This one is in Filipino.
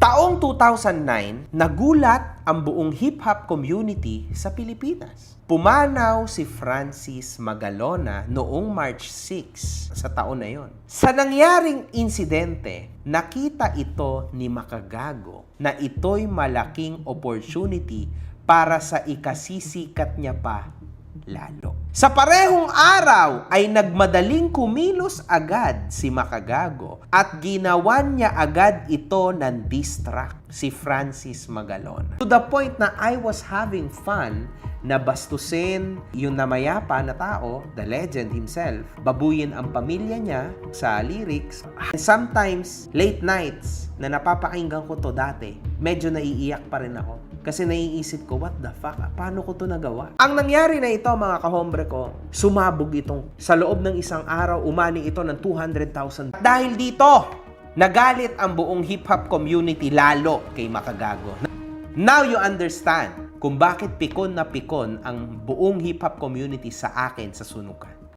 Taong 2009, nagulat ang buong hip-hop community sa Pilipinas. Pumanaw si Francis Magalona noong March 6 sa taon na yon. Sa nangyaring insidente, nakita ito ni Makagago na ito'y malaking opportunity para sa ikasisikat niya pa lalo. Sa parehong araw ay nagmadaling kumilos agad si Makagago at ginawan niya agad ito ng diss track, si Francis Magalona. To the point na I was having fun na bastusin yung namayapa na tao, the legend himself, babuyin ang pamilya niya sa lyrics. Sometimes, late nights na napapakinggan ko to dati, medyo naiiyak pa rin ako. Kasi naiisip ko, what the fuck? Paano ko to nagawa? Ang nangyari na ito, mga kahombre ko, sumabog itong sa loob ng isang araw, umani ito ng 200,000. Dahil dito, nagalit ang buong hip-hop community lalo kay Makagago. Now you understand kung bakit pikon na pikon ang buong hip-hop community sa akin sa sunukan.